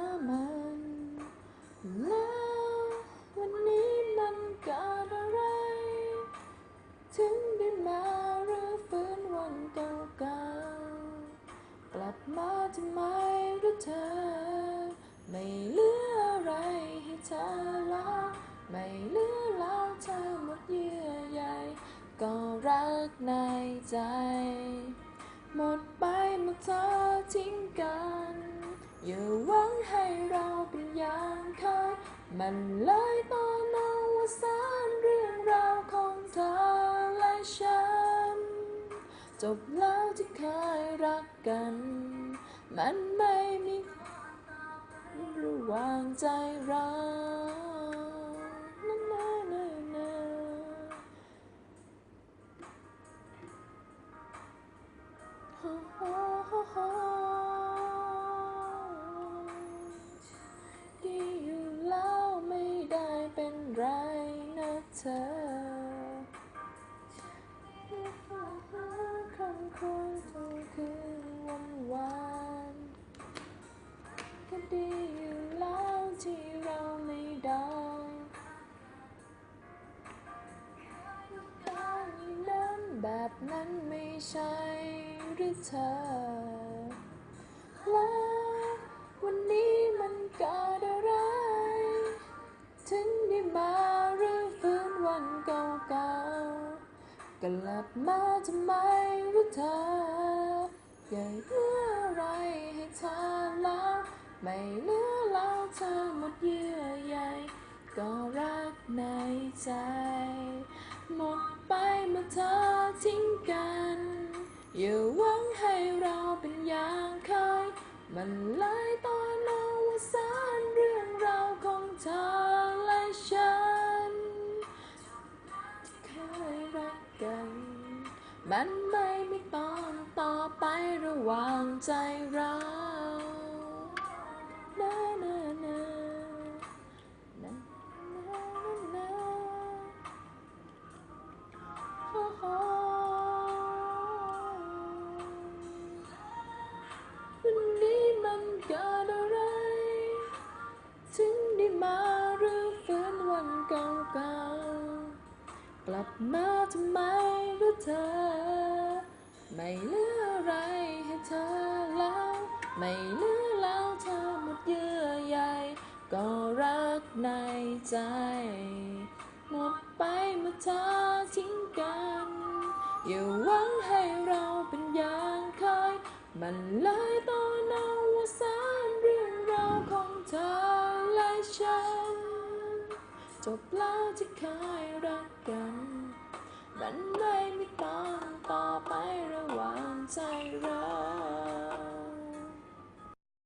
ามันแล้ววันนี้มันเกิดอะไร ถึงได้มาหรือฟื้นวันเก่าๆกลับมาทำไมหรือเธอ ไม่เหลืออะไรให้เธอแล้ว ไม่เหลือแล้วเธอหมดเยื่อใยก็รักในใจ หมดไปเมื่อเธอทิ้งกัน อย่าหวังให้เราเป็นอย่างเคยมันเลยตอนเอาวสานเรื่องราวของเธอและฉัน จบแล้วที่เคยรักกัน มันไม่มีระหว่างใจเรานนนนาโอ้โห เธอคำควรทุกคืนวันวานก็ดีอยู่แล้วที่เราไม่ได้การอย่างนั้นแบบนั้นไม่ใช่หรือเธอแล้ววันนี้มันกิ กลับมาทำไมรือเธออย่าเหลืออะไรให้เธอแล้ว ไม่เหลือแล้วเธอหมดเยื่อใยก็รักในใจ หมดไปเมื่อเธอทิ้งกัน อย่าหวังให้เราเป็นอย่างเคยมันเลย มันไม่มีตอนต่อไประหว่างใจเรานานานานานานาโอ้โหวันนี้มันเกิดอะไร ถึงได้มาหรือฟื้นวันเก่าๆกลับมาทำไม เธอ ไม่เหลืออะไรให้เธอแล้ว ไม่เหลือแล้วเธอหมดเยื่อใยก็รักในใจ หมดไปเมื่อเธอทิ้งกันอย่าหวังให้เราเป็นอย่างเคยมันเลยตอนเอาว่าสานเรื่องราวของเธอและฉัน จบแล้วที่เคยรักกัน มันไม่ มี